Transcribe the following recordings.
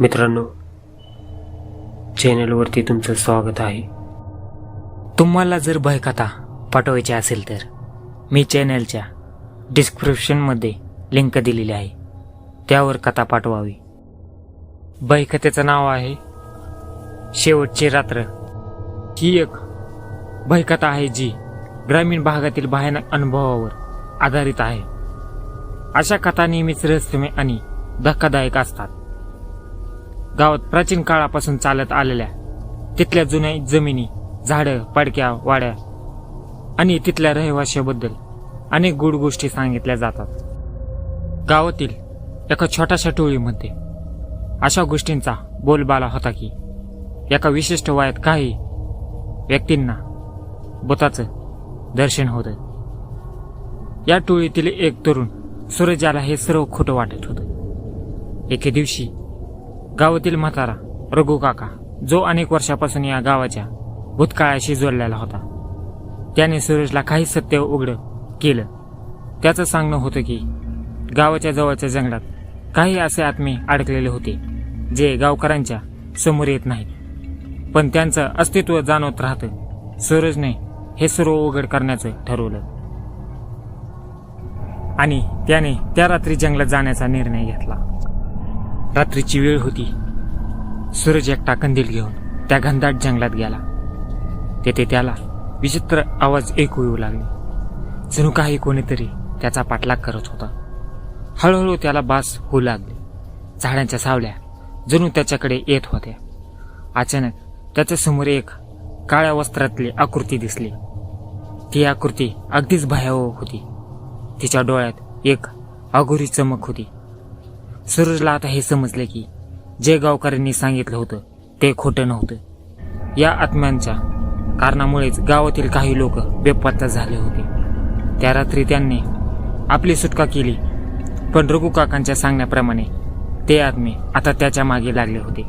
मित्रांनो चॅनलवरती तुमचं स्वागत आहे. तुम्हाला जर भयकथा पाठवायची असेल तर मी चॅनलच्या डिस्क्रिप्शनमध्ये लिंक दिलेली आहे. त्यावर कथा पाठवावी. भयकथेचं नाव आहे शेवटची रात्र. ही एक भयकथा आहे जी ग्रामीण भागातील भयानक अनुभवावर आधारित आहे. अशा कथा नेहमीच रहस्यमय आणि धक्कादायक असतात. गावात प्राचीन काळापासून चालत आलेल्या तिथल्या जुन्या जमिनी झाडं पडक्या वाड्या आणि तिथल्या रहिवाशाबद्दल अनेक गूढ गोष्टी सांगितल्या जातात. गावातील एका छोट्याशा टोळीमध्ये अशा गोष्टींचा बोलबाला होता की एका विशिष्ट वयात काही व्यक्तींना बुताचं दर्शन होतं. या टोळीतील एक तरुण सूरजाला हे सर्व खोटं वाटत होतं. एके दिवशी गावातील म्हातारा रघु काका जो अनेक वर्षापासून या गावाच्या भूतकाळाशी जोडलेला होता. त्याने सूरजला काही सत्य उघड केलं. त्याचं सांगणं होतं की गावाच्या जवळच्या जंगलात काही असे आत्मे अडकलेले होते जे गावकऱ्यांच्या समोर येत नाहीत. पण त्यांचं अस्तित्व जाणवत राहतं. सूरजने हे सर्व उघड करण्याचं ठरवलं. आणि त्याने त्या रात्री जंगलात जाण्याचा निर्णय घेतला. रात्रीची वेळ होती. सूरज एकटा कंदील घेऊन त्या घनदाट जंगलात गेला. तेथे त्याला विचित्र आवाज ऐकू येऊ लागले. जणू काही कोणीतरी त्याचा पाठलाग करत होता. हळूहळू त्याला बास होऊ लागले. झाडांच्या सावल्या जणू त्याच्याकडे येत होत्या. अचानक त्याच्यासमोर एक काळ्या वस्त्रातली आकृती दिसली. ती आकृती अगदीच भयावह होती. तिच्या डोळ्यात एक अघोरी चमक होती. सूरजला आता हे समजले की जे गावकऱ्यांनी सांगितलं होतं ते खोटं नव्हतं. या आत्म्यांच्या कारणामुळेच गावातील काही लोक बेपत्ता झाले होते. त्या रात्री त्यांनी आपली सुटका केली पण रघु काकांच्या सांगण्याप्रमाणे ते आत्मे आता त्याच्यामागे लागले होते.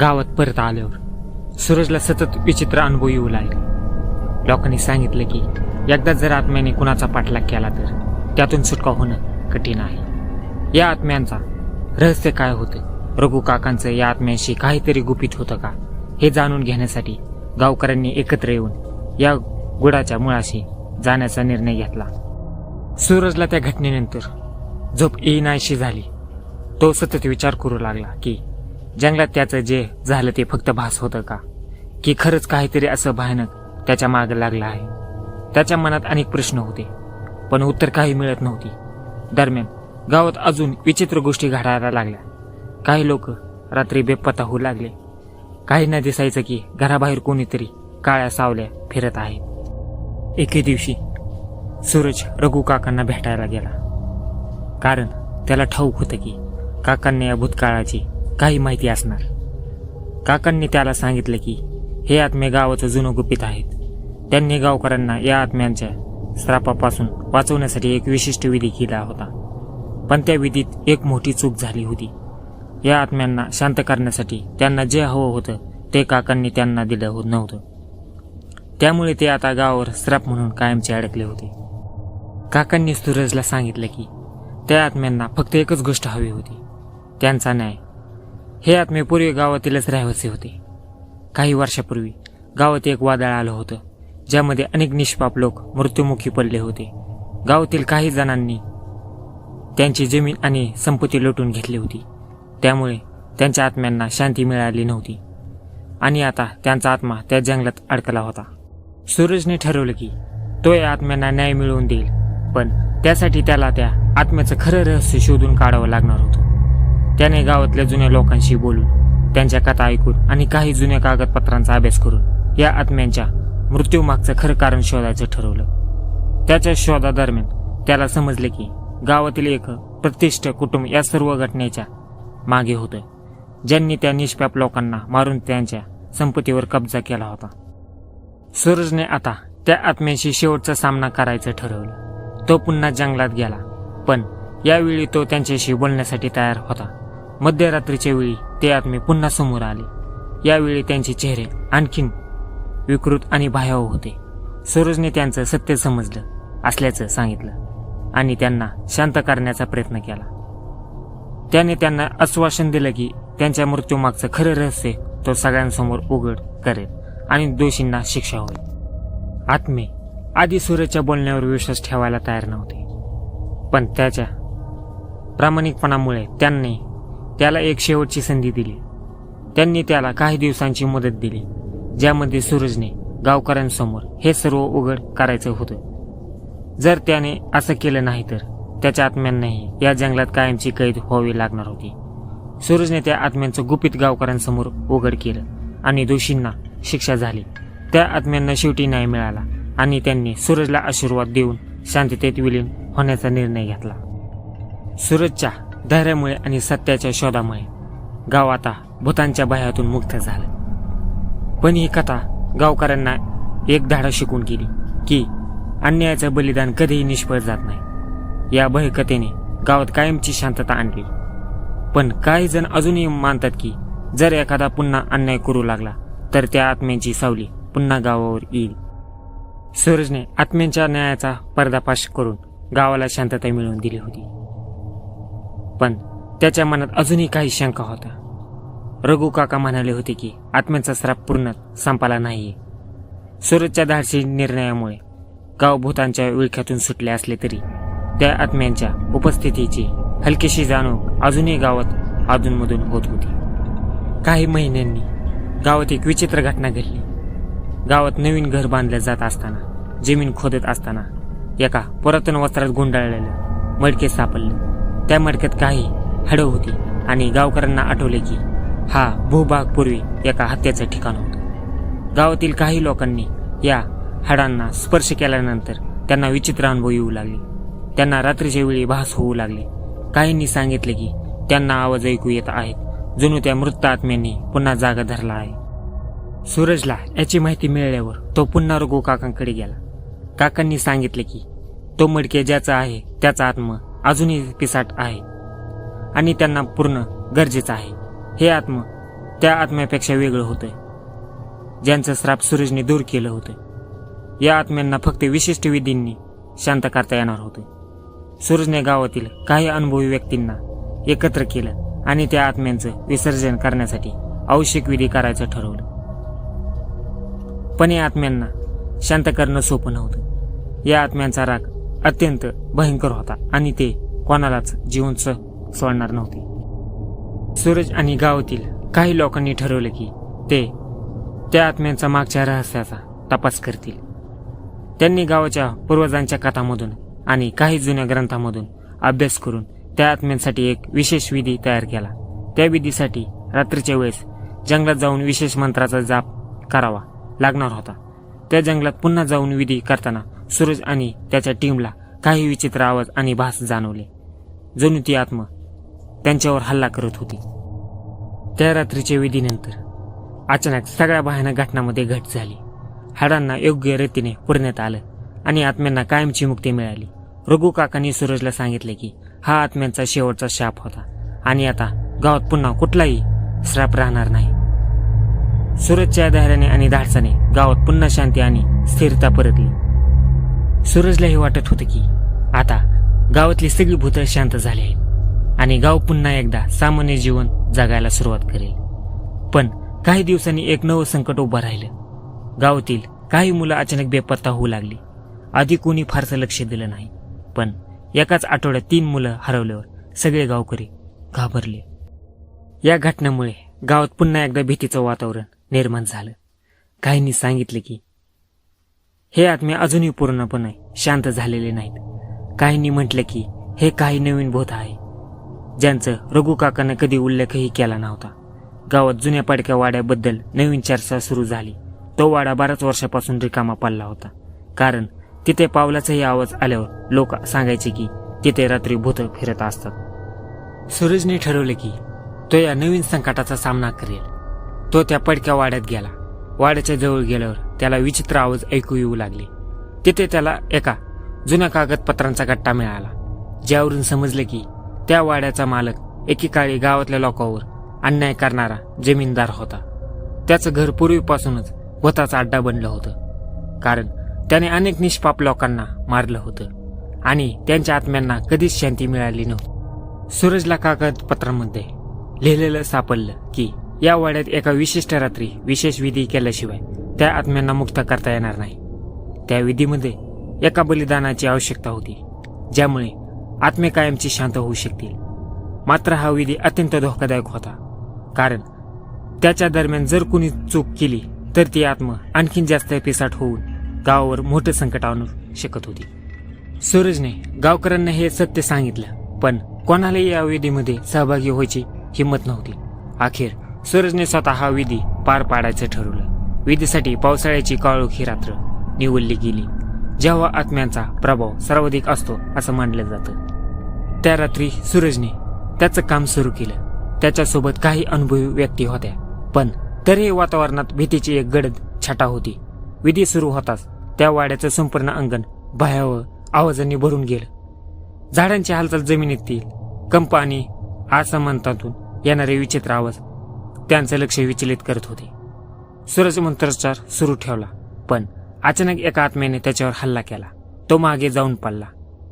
गावात परत आल्यावर सूरजला सतत विचित्र अनुभव येऊ लागले. लोकांनी सांगितलं की एकदा जर आत्म्याने कुणाचा पाठलाग केला तर त्यातून सुटका होणं कठीण आहे. या आत्म्यांचा. रहस्य काय होतं? रघु काकांचं या आत्म्यांशी काहीतरी गुपित होतं का? हे जाणून घेण्यासाठी गावकऱ्यांनी एकत्र येऊन या गुडाच्या मुळाशी जाण्याचा निर्णय घेतला. सूरजला त्या घटनेनंतर झोप येईनाशी झाली. तो सतत विचार करू लागला की जंगलात त्याचं जे झालं ते फक्त भास होतं का? की खरंच काहीतरी असं भयानक त्याच्यामागे लागलं आहे? त्याच्या मनात अनेक प्रश्न होते पण उत्तर काही मिळत नव्हती. दरम्यान गावात अजून विचित्र गोष्टी घडायला लागल्या. काही लोक रात्री बेपत्ता होऊ लागले. काहींना दिसायचं की घराबाहेर कोणीतरी काळ्या सावल्या फिरत आहे. एके दिवशी सूरज रघु काकांना भेटायला गेला. कारण त्याला ठाऊक होतं की काकांनी या भूतकाळाची काही माहिती असणार. काकांनी त्याला सांगितलं की हे आत्मे गावाचं जुनं गुपित आहेत. त्यांनी गावकऱ्यांना या आत्म्यांच्या श्रापापासून वाचवण्यासाठी एक विशिष्ट विधी केला होता. पण त्या विधीत एक मोठी चूक झाली होती. या आत्म्यांना शांत करण्यासाठी त्यांना जे हवं होतं ते काकांनी त्यांना दिलं होत नव्हतं. त्यामुळे ते आता गावावर श्राप म्हणून कायमचे अडकले होते. काकांनी सूरजला सांगितलं की त्या आत्म्यांना फक्त एकच गोष्ट हवी होती. त्यांचा न्याय. हे आत्मे पूर्वी गावातीलच रहिवासी होते. काही वर्षापूर्वी गावात एक वादळ आलं होतं ज्यामध्ये अनेक निष्पाप लोक मृत्युमुखी पडले होते. गावातील काही जणांनी त्यांची जमीन आणि संपत्ती लुटून घेतली होती. त्यामुळे त्यांच्या आत्म्यांना शांती मिळाली नव्हती. आणि आता त्यांचा आत्मा त्या जंगलात अडकला होता. सूरजने ठरवलं की तो या आत्म्यांना न्याय मिळवून देईल पण त्यासाठी त्याला त्या आत्म्याचं खरं रहस्य शोधून काढावं लागणार होतं. त्याने गावातल्या जुन्या लोकांशी बोलून त्यांच्या कथा ऐकून आणि काही जुन्या कागदपत्रांचा अभ्यास करून या आत्म्यांच्या मृत्यूमागचं खरं कारण शोधायचं ठरवलं. त्याच्या शोधादरम्यान त्याला समजले की गावातील एक प्रतिष्ठ कुटुंब या सर्व घटनेच्या मागे होतं ज्यांनी त्या निष्पाप लोकांना मारून त्यांच्या संपत्तीवर कब्जा केला होता. सूरजने आता त्या आत्म्याशी शेवटचा सामना करायचं ठरवलं. तो पुन्हा जंगलात गेला पण यावेळी तो त्यांच्याशी बोलण्यासाठी तयार होता. मध्यरात्रीच्या वेळी ते आत्मे पुन्हा समोर आले. यावेळी त्यांचे चेहरे आणखीन विकृत आणि भयाव होते. सूरजने त्यांचं सत्य समजलं असल्याचं सांगितलं. आणि त्यांना शांत करण्याचा प्रयत्न केला. त्याने त्यांना आश्वासन दिलं की त्यांच्या मृत्यूमागचं खरं रहस्य तो सगळ्यांसमोर उघड करेल आणि दोषींना शिक्षा होईल. आत्मे आधी सूरजच्या बोलण्यावर विश्वास ठेवायला तयार नव्हते. पण त्याच्या प्रामाणिकपणामुळे त्यांनी त्याला एक शेवटची संधी दिली. त्यांनी त्याला काही दिवसांची मदत दिली ज्यामध्ये सूरजने गावकऱ्यांसमोर हे सर्व उघड करायचं होतं. जर त्याने असं केलं नाही तर त्याच्या आत्म्यांनाही या जंगलात कायमची कैद व्हावी लागणार होती. सूरजने त्या आत्म्यांचं गुपित गावकऱ्यांसमोर उघड केलं आणि दोषींना शिक्षा झाली. त्या आत्म्यांना शेवटी न्याय मिळाला आणि त्यांनी सूरजला आशीर्वाद देऊन शांततेत विलीन होण्याचा निर्णय घेतला. सूरजच्या धैर्यामुळे आणि सत्याच्या शोधामुळे गाव आता भूतांच्या भयातून मुक्त झालं. पण ही कथा गावकऱ्यांना एक धाडा शिकून गेली की अन्यायाचं बलिदान कधीही निष्फळ जात नाही. या भयकथेने गावात कायमची शांतता आणली. पण काही जण अजूनही मानतात की जर एखादा पुन्हा अन्याय करू लागला तर त्या आत्म्यांची सावली पुन्हा गावावर येईल. सूरजने आत्म्यांच्या न्यायाचा पर्दाफाश करून गावाला शांतता मिळवून दिली होती. पण त्याच्या मनात अजूनही काही शंका होता रघु काका म्हणाले होते की आत्म्यांचा श्राप पूर्ण संपाला नाहीये. सूरजच्या धाडसी निर्णयामुळे गाव भूतांच्या विळख्यातून सुटले असले तरी त्या आत्म्यांच्या उपस्थितीची हलकीशी जाणीव अजूनही गावात अधूनमधून होत होती. काही महिन्यांनी गावात एक विचित्र घटना घडली. गावात नवीन घर बांधलं जात असताना जमीन खोदत असताना एका पुरातन वस्त्रात गुंडाळलेलं मडके सापडलं. त्या मडक्यात काही हडं होती आणि गावकऱ्यांना आठवले की हा भूभाग पूर्वी एका हत्याचं ठिकाण होतं. गावातील काही लोकांनी या हाडांना स्पर्श केल्यानंतर त्यांना विचित्र अनुभव येऊ लागले. त्यांना रात्रीच्या वेळी भास होऊ लागले. काहींनी सांगितले की त्यांना आवाज ऐकू येत आहेत जणू त्या मृत आत्म्यांनी पुन्हा जागा धरला आहे. सूरजला याची माहिती मिळाल्यावर तो पुन्हा रघु काकांकडे गेला. काकांनी सांगितले की तो मडके ज्याचा आहे त्याचा आत्मा अजूनही पिसाट आहे. आणि त्यांना पूर्ण गरजेचं आहे. हे आत्म त्या आत्म्यापेक्षा वेगळं होतं ज्यांचं श्राप सूरजने दूर केलं होतं. या आत्म्यांना फक्त विशिष्ट विधींनी शांत करता येणार होते. सूरजने गावातील काही अनुभवी व्यक्तींना एकत्र केलं आणि त्या आत्म्यांचं विसर्जन करण्यासाठी आवश्यक विधी करायचं ठरवलं. पण या आत्म्यांना शांत करणं सोपं नव्हतं. या आत्म्यांचा राग अत्यंत भयंकर होता आणि ते कोणालाच जीवन सोडणार नव्हते. सूरज आणि गावातील काही लोकांनी ठरवलं की ते त्या आत्म्यांचा मागच्या रहस्याचा तपास करतील. त्यांनी गावाच्या पूर्वजांच्या कथामधून आणि काही जुन्या ग्रंथामधून अभ्यास करून त्या आत्म्यांसाठी एक विशेष विधी तयार केला. त्या विधीसाठी रात्रीच्या वेळेस जंगलात जाऊन विशेष मंत्राचा जाप करावा लागणार होता. त्या जंगलात पुन्हा जाऊन विधी करताना सूरज आणि त्याच्या टीमला काही विचित्र आवाज आणि भास जाणवले. जणू ती आत्मा त्यांच्यावर हल्ला करत होती. त्या रात्रीच्या विधीनंतर अचानक सगळ्या भयानक घटनामध्ये घट झाली. हाडांना योग्य रीतीने पुरण्यात आलं आणि आत्म्यांना कायमची मुक्ती मिळाली. रघु काकांनी सूरजला सांगितले की हा आत्म्यांचा शेवटचा शाप होता आणि आता गावात पुन्हा कुठलाही श्राप राहणार नाही. सूरजच्या धैर्याने आणि धाडसाने गावात पुन्हा शांती आणि स्थिरता परतली. सूरजला हे वाटत होतं की आता गावातली सगळी भूतळ शांत झाली आहेत आणि गाव पुन्हा एकदा सामान्य जीवन जगायला सुरुवात करेल. पण काही दिवसांनी एक नवं संकट उभं राहिलं. गावातील काही मुलं अचानक बेपत्ता होऊ लागली. आधी कोणी फारसं लक्ष दिलं नाही पण एकाच आठवड्यात तीन मुलं हरवल्यावर सगळे गावकरी घाबरले. या घटनेमुळे गावात पुन्हा एकदा भीतीचं वातावरण निर्माण झालं. काहींनी सांगितले की हे आत्मे अजूनही पूर्णपणे शांत झालेले नाहीत. काहींनी म्हटलं की हे काही नवीन बोध आहे. ज्यांचं रघु काकानं कधी उल्लेखही केला नव्हता. गावात जुन्या पडक्या वाड्याबद्दल नवीन चर्चा सुरू झाली. तो वाडा बऱ्याच वर्षापासून रिकामा पडला होता. कारण तिथे पावलाचाही आवाज आल्यावर लोक सांगायचे की तिथे रात्री भूत फिरत असतात. सूरजने ठरवले की तो या नवीन संकटाचा सामना करेल. तो त्या पडक्या वाड्यात गेला. वाड्याच्या जवळ गेल्यावर त्याला विचित्र आवाज ऐकू येऊ लागले. तिथे त्याला एका जुन्या कागदपत्रांचा गट्टा मिळाला. ज्यावरून समजले की त्या वाड्याचा मालक एकेकाळी गावातल्या लोकांवर अन्याय करणारा जमीनदार होता. त्याचं घर पूर्वीपासूनच स्वतःचा अड्डा बनलं होतं. कारण त्याने अनेक निष्पाप लोकांना मारलं होतं आणि त्यांच्या आत्म्यांना कधीच शांती मिळाली नव्हती. सूरजला कागदपत्रांमध्ये लिहिलेलं सापडलं की या वाड्यात एका विशिष्ट रात्री विशेष विधी केल्याशिवाय त्या आत्म्यांना मुक्त करता येणार नाही. त्या विधीमध्ये एका बलिदानाची आवश्यकता होती ज्यामुळे आत्मे कायमची शांत होऊ शकतील. मात्र हा विधी अत्यंत धोकादायक होता कारण त्याच्या दरम्यान जर कुणी चूक केली तर ती आत्मा आणखीन जास्त पिसाट होऊन गावावर मोठं संकट आणू शकत होती. सूरजने गावकऱ्यांना हे सत्य सांगितलं पण कोणालाही या विधीमध्ये सहभागी व्हायची हिंमत नव्हती. अखेर सूरजने स्वतः हा विधी पार पाडायचं ठरवलं. विधीसाठी पावसाळ्याची काळोखी रात्र निवडली गेली जेव्हा आत्म्यांचा प्रभाव सर्वाधिक असतो असं मानलं जातं. त्या रात्री सूरजने त्याचं काम सुरू केलं. त्याच्यासोबत काही अनुभवी व्यक्ती होत्या पण तरीही वातावरणात भीतीची एक गडद छटा होती. विधी सुरू होताच. त्या वाड्याचं संपूर्ण अंगण भयावह आवाजांनी भरून गेलं. झाडांची हालचाल जमिनीतील कंप आणि असमानतातून येणारे विचित्र आवाज त्यांचं लक्ष विचलित करत होते. सूरज मंत्रोच्चार सुरू ठेवला पण अचानक एका आत्म्याने त्याच्यावर हल्ला केला. तो मागे जाऊन पडला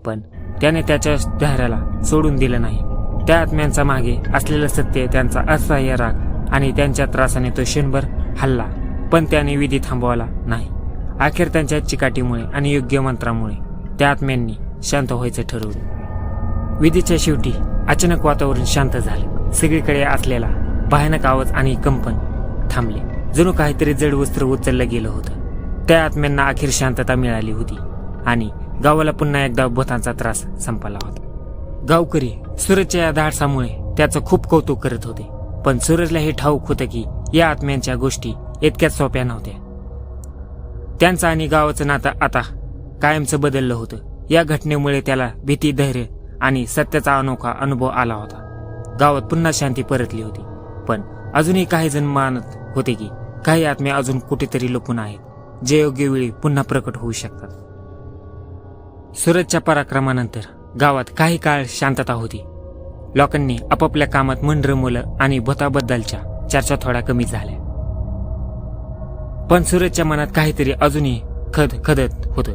पण त्याने त्याच्या धैर्याला सोडून दिलं नाही. त्या आत्म्यांचा मागे असलेलं सत्य त्यांचा असह्य राग. आणि त्यांच्या त्रासाने तो क्षणभर हल्ला पण त्याने विधी थांबवला नाही. अखेर त्यांच्या चिकाटीमुळे आणि योग्य मंत्रामुळे त्या आत्म्यांनी शांत व्हायचं ठरवलं. विधीच्या शेवटी अचानक वातावरण शांत झालं. सगळीकडे असलेला भयानक आवाज आणि कंपन थांबले. जणू काहीतरी जड वस्त्र उचललं गेलं होतं. त्या आत्म्यांना अखेर शांतता मिळाली होती आणि गावाला पुन्हा एकदा भूतांचा त्रास संपला होता. गावकरी सूरजच्या या धाडसामुळे त्याचं खूप कौतुक करत होते. पण सूरजला हे ठाऊक होतं की या आत्म्यांच्या गोष्टी इतक्याच सोप्या नव्हत्या. त्यांचं आणि गावाचं नातं आता कायमचं बदललं होतं. या घटनेमुळे त्याला भीती धैर्य आणि सत्याचा अनोखा अनुभव आला होता. गावात पुन्हा शांती परतली होती. पण अजूनही काही जण मानत होते की काही आत्मे अजून कुठेतरी लपून आहेत. जे योग्य वेळी पुन्हा प्रकट होऊ शकतात. सूरजच्या पराक्रमानंतर गावात काही काळ शांतता होती. लोकांनी आपापल्या कामात मन रमवलं आणि भूताबद्दलच्या चर्चा थोड्या कमी झाल्या. पण सूरजच्या मनात काहीतरी अजूनही खद खदत होतं.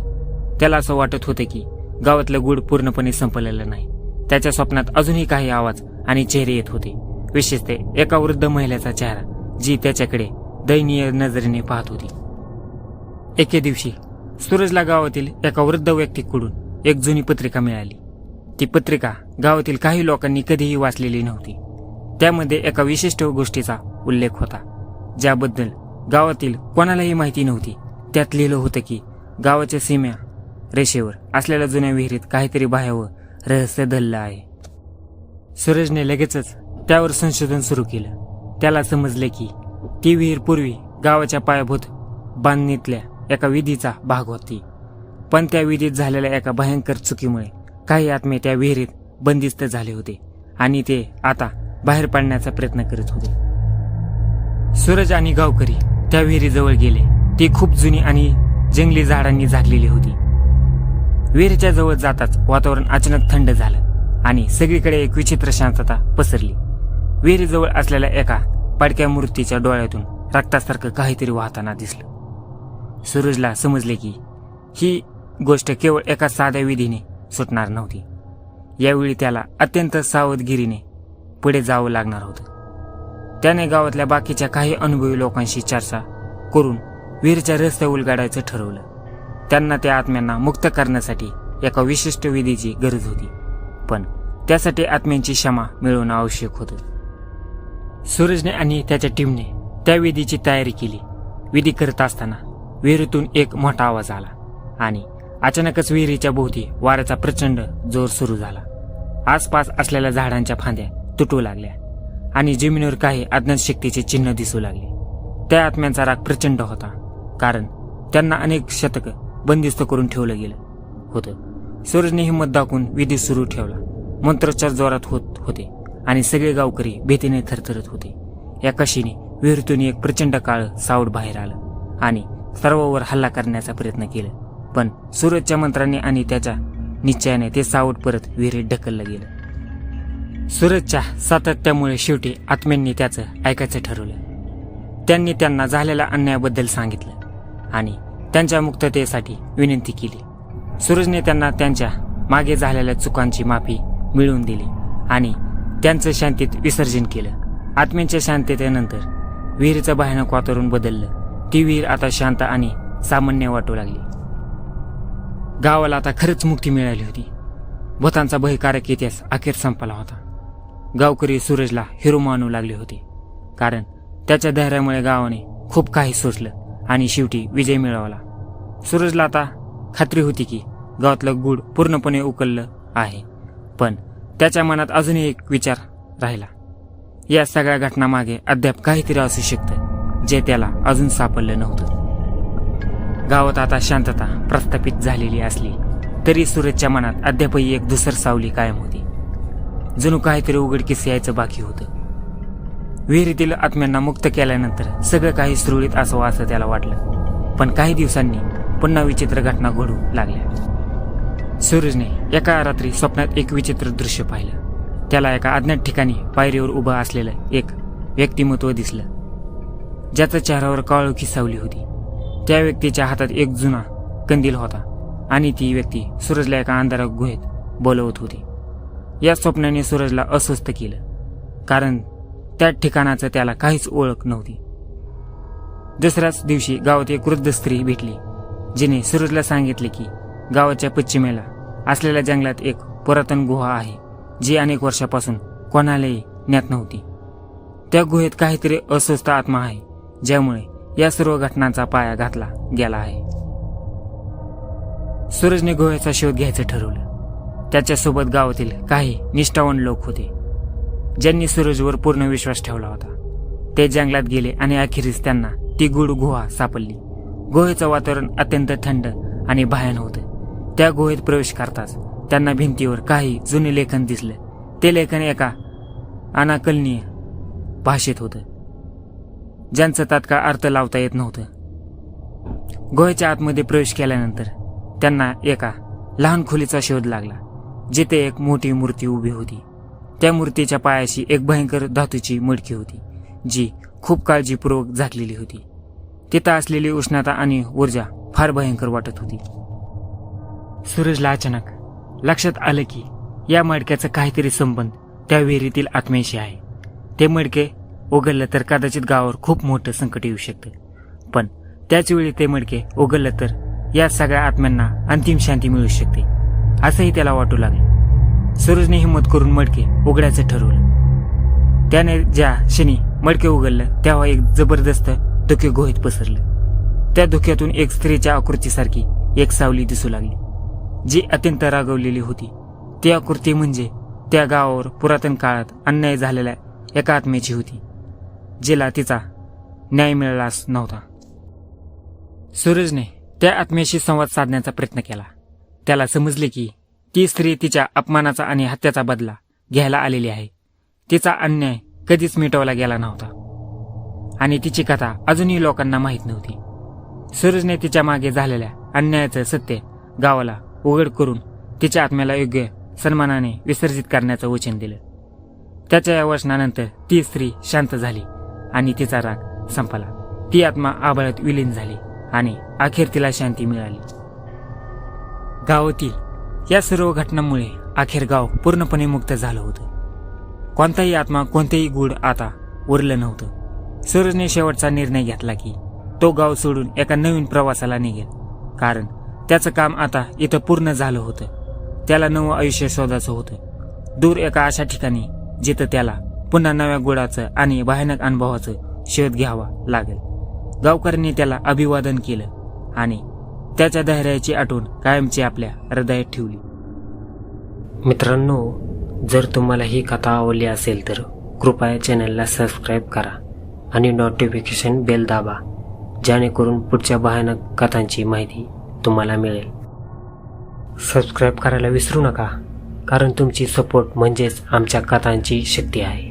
त्याला असं वाटत होतं की गावातलं गुड पूर्णपणे संपलेलं नाही. त्याच्या स्वप्नात अजूनही काही आवाज आणि चेहरे येत होते. विशेषतः एका वृद्ध महिलेचा चेहरा जी त्याच्याकडे दयनीय नजरेने पाहत होती. एके दिवशी सूरजला गावातील एका वृद्ध व्यक्तीकडून एक जुनी पत्रिका मिळाली. ती पत्रिका गावातील काही लोकांनी कधीही वाचलेली नव्हती. त्यामध्ये एका विशिष्ट गोष्टीचा उल्लेख होता ज्याबद्दल गावातील कोणालाही माहिती नव्हती. त्यात लिहिलं होतं की गावाच्या सीम्या रेषेवर असलेल्या जुन्या विहिरीत काहीतरी बाह्यावं रहस्य धरलं आहे. सूरजने लगेचच त्यावर संशोधन सुरू केलं. त्याला समजले की ती विहीर पूर्वी गावाच्या पायाभूत बांधणीतल्या एका विधीचा भाग होती. पण त्या विधीत झालेल्या एका भयंकर चुकीमुळे काही आत्मे त्या विहिरीत बंदिस्त झाले होते आणि ते आता बाहेर पडण्याचा प्रयत्न करत होते. सूरज आणि गावकरी त्या विहिरीजवळ गेले. ती खूप जुनी आणि जंगली झाडांनी झाकलेली होती. विहिरीच्या जवळ जाताच वातावरण अचानक थंड झालं आणि सगळीकडे एक विचित्र शांतता पसरली. विहिरीजवळ असलेल्या एका पडक्या मूर्तीच्या डोळ्यातून रक्तासारखं काहीतरी वाहताना दिसलं. सूरजला समजले की ही गोष्ट केवळ एका साध्या विधीने सुटणार नव्हती. यावेळी त्याला अत्यंत सावधगिरीने पुढे जावं लागणार होतं. त्याने गावातल्या बाकीच्या काही अनुभवी लोकांशी चर्चा करून विहिरीच्या रस्ते उलगाडायचं ठरवलं. त्यांना त्या आत्म्यांना मुक्त करण्यासाठी एका विशिष्ट विधीची गरज होती. पण त्यासाठी आत्म्यांची क्षमा मिळवणं आवश्यक होतं. सूरजने आणि त्याच्या टीमने त्या विधीची तयारी केली. विधी करत असताना विहिरीतून एक मोठा आवाज आला आणि अचानकच विहिरीच्या भोवती वाऱ्याचा प्रचंड जोर सुरू झाला. आसपास असलेल्या झाडांच्या फांद्या तुटू लागल्या आणि जमिनीवर काही अज्ञात शक्तीचे चिन्ह दिसू लागले. त्या आत्म्यांचा राग प्रचंड होता कारण त्यांना अनेक शतक बंदिस्त करून ठेवलं गेलं होतं. सूरजने हिंमत दाखवून विधी सुरू ठेवला. मंत्रोच्चार जोरात होत होते आणि सगळे गावकरी भीतीने थरथरत होते. या कशीने विहिरीतून एक प्रचंड काळ सावड बाहेर आलं आणि सर्वांवर हल्ला करण्याचा प्रयत्न केला. पण सूरजच्या मंत्राने आणि त्याच्या निश्चयाने ते सावट परत विहिरीत ढकललं गेलं. सूरजच्या सातत्यामुळे शेवटी आत्म्यांनी त्याचं ऐकायचं ठरवलं. त्यांनी त्यांना झालेल्या अन्यायाबद्दल सांगितलं आणि त्यांच्या मुक्ततेसाठी विनंती केली. सूरजने त्यांना त्यांच्या मागे झालेल्या चुकांची माफी मिळवून दिली आणि त्यांचं शांतीत विसर्जन केलं. आत्म्यांच्या शांततेनंतर विहिरीचं भयानक वातावरण बदललं. ती विहीर आता शांत आणि सामान्य वाटू लागली. गावाला आता खरंच मुक्ती मिळाली होती. भूतांचा भयकारक इतिहास अखेर संपला होता. गावकरी सूरजला हिरो मानू लागले होते. कारण त्याच्या धैर्यामुळे गावाने खूप काही सोचलं आणि शेवटी विजय मिळवला. सूरजला आता खात्री होती की गावातलं गुड पूर्णपणे उकललं आहे. पण त्याच्या मनात अजूनही एक विचार राहिला. या सगळ्या घटनामागे अद्याप काहीतरी असू शकतं जे त्याला अजून सापडलं नव्हतं. गावात आता शांतता प्रस्थापित झालेली असली तरी सूरजच्या मनात अद्यापही एक दुसर सावली कायम होती. जणू काहीतरी उघडकीस यायचं बाकी होतं. विहिरीतील आत्म्यांना मुक्त केल्यानंतर सगळं काही सुरळीत असावं असं त्याला वाटलं. पण काही दिवसांनी पुन्हा विचित्र घटना घडू लागल्या. सूरजने एका रात्री स्वप्नात एक विचित्र दृश्य पाहिलं. त्याला एका अज्ञात ठिकाणी पायरीवर उभं असलेलं एक व्यक्तिमत्व दिसलं. ज्याच्या चेहऱ्यावर काळोखी सावली होती. त्या व्यक्तीच्या हातात एक जुना कंदील होता आणि ती व्यक्ती सूरजला एका अंधारा गुहेत बोलवत होती. या स्वप्नाने सूरजला अस्वस्थ केलं कारण त्या ठिकाणाचं त्याला काहीच ओळख नव्हती. दुसऱ्याच दिवशी गावात एक वृद्ध स्त्री भेटली जिने सूरजला सांगितले की गावाच्या पश्चिमेला असलेल्या जंगलात एक पुरातन गुहा आहे जी अनेक वर्षापासून कोणालाही ज्ञात नव्हती. त्या गुहेत काहीतरी अस्वस्थ आत्मा आहे ज्यामुळे या सर्व घटनांचा पाया घातला गेला आहे. सूरजने गुहेचा शोध घ्यायचं ठरवलं. त्याच्यासोबत गावातील काही निष्ठावान लोक होते ज्यांनी सूरजवर पूर्ण विश्वास ठेवला होता. ते जंगलात गेले आणि अखेरीस त्यांना ती गुड गुहा सापडली. गुहेचं वातावरण अत्यंत थंड आणि भयान होतं. त्या गुहेत प्रवेश करताच त्यांना भिंतीवर काही जुने लेखन दिसलं. ते लेखन एका अनाकलनीय भाषेत होतं. ज्यांचं तात्काळ अर्थ लावता येत नव्हतं. गोव्याच्या आतमध्ये प्रवेश केल्यानंतर त्यांना एका लहान खोलीचा शोध लागला जिथे एक मोठी मूर्ती उभी होती. त्या मूर्तीच्या पायाशी एक भयंकर धातूची मडकी होती जी खूप काळजीपूर्वक झाकलेली होती. तिथं असलेली उष्णता आणि ऊर्जा फार भयंकर वाटत होती. सूरजला अचानक लक्षात आलं की या मडक्याचा काहीतरी संबंध त्या विहिरीतील आत्म्याशी आहे. ते मडके उघडलं तर कदाचित गावावर खूप मोठं संकट येऊ शकतं. पण त्याचवेळी ते मडके उघडलं तर या सगळ्या आत्म्यांना अंतिम शांती मिळू शकते असंही त्याला वाटू लागलं. सूरजने हिंमत करून मडके उघडायचं ठरवलं. त्याने ज्या क्षणी मडके उघडलं तेव्हा एक जबरदस्त धुके गोहीत पसरलं. त्या धुक्यातून एक स्त्रीच्या आकृतीसारखी एक सावली दिसू लागली जी अत्यंत रागवलेली होती. ती आकृती म्हणजे त्या गावावर पुरातन काळात अन्याय झालेल्या एका आत्म्याची होती. जिला तिचा न्याय मिळालाच नव्हता. सूरजने त्या आत्म्याशी संवाद साधण्याचा प्रयत्न केला. त्याला समजले की ती स्त्री तिच्या अपमानाचा आणि हत्याचा बदला घ्यायला आलेली आहे. तिचा अन्याय कधीच मिटवला गेला नव्हता. आणि तिची कथा अजूनही लोकांना माहीत नव्हती. सूरजने तिच्यामागे झालेल्या अन्यायाचं सत्य गावाला उघड करून तिच्या आत्म्याला योग्य सन्मानाने विसर्जित करण्याचं वचन दिलं. त्याच्या या वचनानंतर ती स्त्री शांत झाली. आणि तिचा राग संपला. ती आत्मा आभाळात विलीन झाली आणि अखेर तिला शांती मिळाली. गावातील या सर्व घटनांमुळे अखेर गाव पूर्णपणे मुक्त झालं होतं. कोणताही आत्मा कोणतेही गुढ आता उरलं नव्हतं. सूरजने शेवटचा निर्णय घेतला की तो गाव सोडून एका नवीन प्रवासाला निघेल. कारण त्याचं काम आता इथं पूर्ण झालं होतं. त्याला नवं आयुष्य शोधायचं होतं. दूर एका अशा ठिकाणी जिथं त्याला पुन्हा नव्या गुडाचं आणि भयानक अनुभवाचं शोध घ्यावा लागेल. गावकऱ्यांनी त्याला अभिवादन केलं आणि त्याच्या धैर्याची आठवण कायमची आपल्या हृदयात ठेवली. मित्रांनो जर तुम्हाला ही कथा आवडली असेल तर कृपया चॅनलला सबस्क्राईब करा आणि नोटिफिकेशन बेल दाबा जेणेकरून पुढच्या भयानक कथांची माहिती तुम्हाला मिळेल. सबस्क्राईब करायला विसरू नका कारण तुमची सपोर्ट म्हणजेच आमच्या कथांची शक्ती आहे.